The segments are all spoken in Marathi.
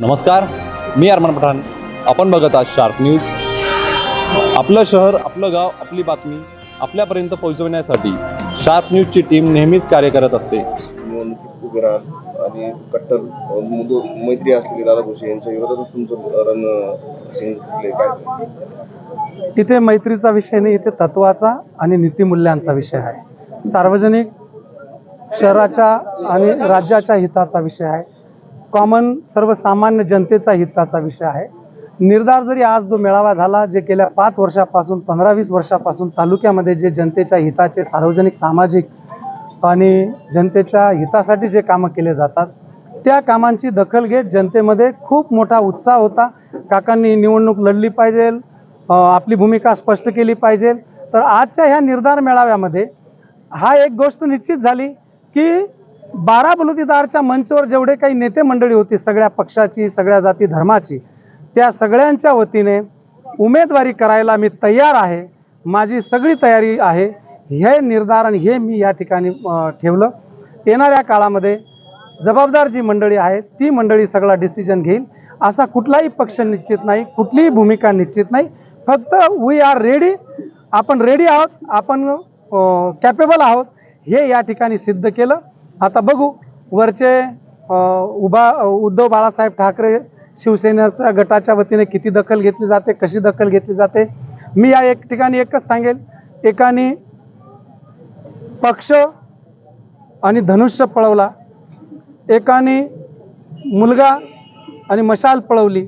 नमस्कार मी अरमान पठाण. आपण बघत आहात शार्प न्यूज आपलं शहर आपलं गाव आपली बातमी आपल्यापर्यंत पोहोचवण्यासाठी शार्प न्यूजची टीम नेहमीच कार्य करत असते. निवडणुकीत उभे राहाल आणि कट्टर मुदो- मैत्री असलेले दादा भुसे यांच्या विरोधातच तुमचं रण सिंग काय? इथे मैत्रीचा विषय नाही इथे तत्वाचा आणि नीतिमूल्यांचा विषय आहे. सार्वजनिक शहराच्या आणि राज्याच्या हिताचा विषय आहे. कॉमन सर्वसामान्य जनतेचा हिताचा विषय आहे. निर्धार जरी आज जो मेळावा झाला जे गेल्या पाच वर्षापासून पंधरा वीस वर्षापासून तालुक्यामध्ये जे जनतेच्या हिताचे सार्वजनिक सामाजिक आणि जनतेच्या हितासाठी जे कामं केले जातात त्या कामांची दखल घेत जनतेमध्ये खूप मोठा उत्साह होता. काकांनी निवडणूक लढली पाहिजे आपली भूमिका स्पष्ट केली पाहिजे. तर आजच्या ह्या निर्धार मेळाव्यामध्ये हा एक गोष्ट निश्चित झाली की बारा बलुतेदारच्या मंचवर जेवढे काही नेते मंडळी होती सगळ्या पक्षाची सगळ्या जाती धर्माची त्या सगळ्यांच्या वतीने उमेदवारी करायला मी तयार आहे. माझी सगळी तयारी आहे. हे निर्धारण हे मी या ठिकाणी ठेवलं. येणाऱ्या काळामध्ये जबाबदार जी मंडळी आहे ती मंडळी सगळा डिसिजन घेईल. असा कुठलाही पक्ष निश्चित नाही कुठलीही भूमिका निश्चित नाही. फक्त वी आर रेडी आपण रेडी आहोत आपण कॅपेबल आहोत. हे या ठिकाणी सिद्ध केलं. आता बघू वरचे उभा उद्धव बाळासाहेब ठाकरे शिवसेनेच्या गटाच्या वतीने किती दखल घेतली जाते कशी दखल घेतली जाते मी या एक ठिकाणी एकच सांगेल. एकाने पक्ष आणि धनुष्य पळवला. एकाने मुलगा आणि मशाल पळवली.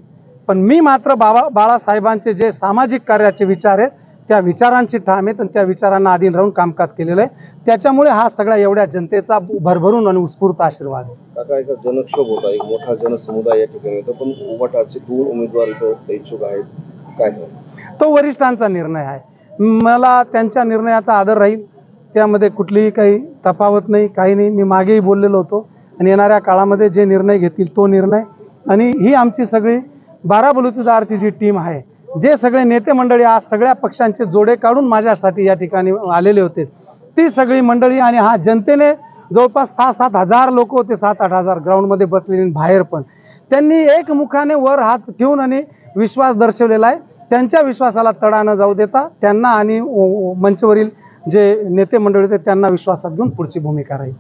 पण मी मात्र बाबा बाळासाहेबांचे जे सामाजिक कार्याचे विचार आहेत त्या विचारांची ठाम आहेत आणि त्या विचारांना अधीन राहून कामकाज केलेलं आहे. त्याच्यामुळे हा सगळ्या एवढ्या जनतेचा भरभरून आणि उत्स्फूर्त आशीर्वाद आहे. जनक्षोभ होता एक मोठा जनसमुदाय या ठिकाणी होता पण उभाटाचे दोन उमेदवार इथं इच्छुक आहेत. काय? तो वरिष्ठांचा निर्णय आहे. मला त्यांच्या निर्णयाचा आदर राहील. त्यामध्ये कुठलीही काही तफावत नाही काही नाही. मी मागेही बोललेलो होतो. आणि येणाऱ्या काळामध्ये जे निर्णय घेतील तो निर्णय. आणि ही आमची सगळी बारा बलुतेदारची जी टीम आहे जे सगळे नेते मंडळी आज सगळ्या पक्षांचे जोडे काढून माझ्यासाठी या ठिकाणी आलेले होते. ती सगळी मंडळी आणि हा जनतेने जवळपास सहा सात हजार लोक होते सात आठ हजार ग्राउंडमध्ये बसलेले आणि बाहेर पण. त्यांनी एकमुखाने वर हात ठेवून आणि विश्वास दर्शवलेला आहे. त्यांच्या विश्वासाला तडा न जाऊ देता त्यांना आणि मंचवरील जे नेते मंडळी होते त्यांना विश्वासात घेऊन पुढची भूमिका राहील.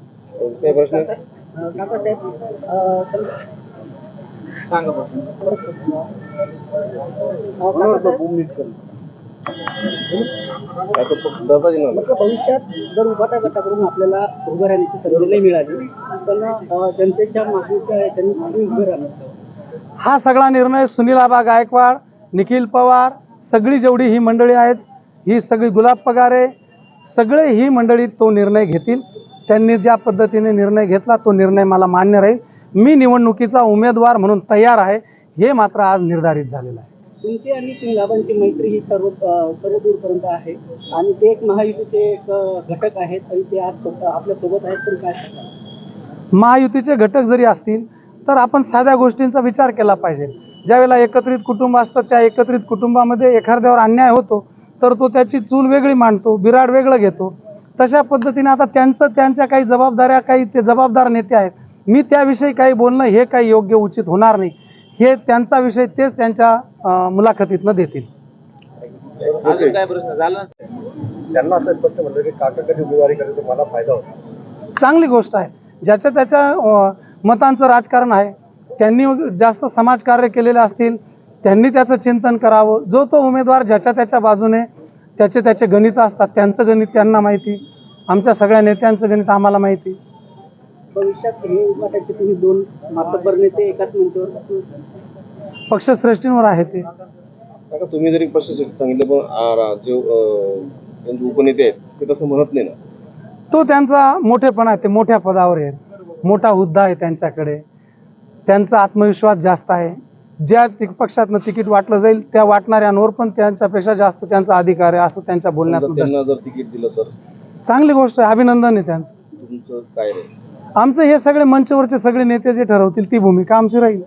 भविष्यात जर उभाटा गटाकडून आपल्याला उभं राहण्याची संधी नाही मिळाली पण जनतेच्या मागणीच्या आम्ही उभं राहणार. हा सगळा निर्णय सुनीलाबा गायकवाड निखिल पवार सगळी जेवढी ही मंडळी आहेत ही सगळी गुलाब पगारे सगळे ही मंडळी तो निर्णय घेतील. त्यांनी ज्या पद्धतीने निर्णय घेतला तो निर्णय मला मान्य राहील. मी निवडणुकीचा उमेदवार म्हणून तयार आहे हे मात्र आज निर्धारित झालेलं आहे. तुमची आणि मैत्री ही सर्व सर्व दूरपर्यंत आहे आणि ते एक महायुतीचे एक घटक आहेत आणि ते आज आपल्यासोबत आहेत तर काय? महायुतीचे घटक जरी असतील तर आपण साध्या गोष्टींचा विचार केला पाहिजे. ज्यावेळेला एकत्रित कुटुंब असतं त्या एकत्रित कुटुंबामध्ये एखाद्यावर अन्याय होतो तर तो त्याची चूल वेगळी मांडतो बिराड वेगळं घेतो. तशा पद्धतीने आता त्यांचं त्यांच्या काही जबाबदाऱ्या काही ते जबाबदार नेते आहेत मी त्याविषयी काही बोलणं हे काही योग्य उचित होणार नाही. हे त्यांचा विषय तेच त्यांच्या मुलाखतीतनं देतील. त्यांना असं स्पष्ट म्हणलं की काकाकडे उमेदवारी करायचं तर मला फायदा होता चांगली गोष्ट आहे. ज्याच्या त्याच्या मतांचं राजकारण आहे त्यांनी जास्त समाजकार्य केलेले असतील त्यांनी त्याचं चिंतन करावं. जो तो उमेदवार ज्याच्या त्याच्या बाजूने त्याचे त्याचे गणित असतात त्यांचं गणित त्यांना माहिती. आमच्या सगळ्या नेत्यांचं गणित आम्हाला माहिती. भविष्यात हे तुम्ही दोन मातब्बर नेते एकाच मंचावर. पक्षश्रेष्ठींवर आहे ते. काका तुम्ही जरी प्रश्न सांगितलं पण जे त्यांचे उपनेते आहेत ते तसं म्हणत नाही ना. तो त्यांचा मोठेपणा आहे ते मोठ्या पदावर आहेत. मोठा हुद्दा आहे त्यांच्याकडे. त्यांचा आत्मविश्वास जास्त आहे. ज्या ति- पक्षातनं तिकीट वाटलं जाईल त्या वाटणाऱ्यांवर पण त्यांच्यापेक्षा जास्त त्यांचा अधिकार आहे असं त्यांच्या बोलण्यात जर तिकीट दिलं तर? चांगली गोष्ट आहे अभिनंदन आहे त्यांचं. तुमचं काय आमचं हे सगळे मंचवरचे सगळे नेते जे ठरवतील ती भूमिका आमची राहील.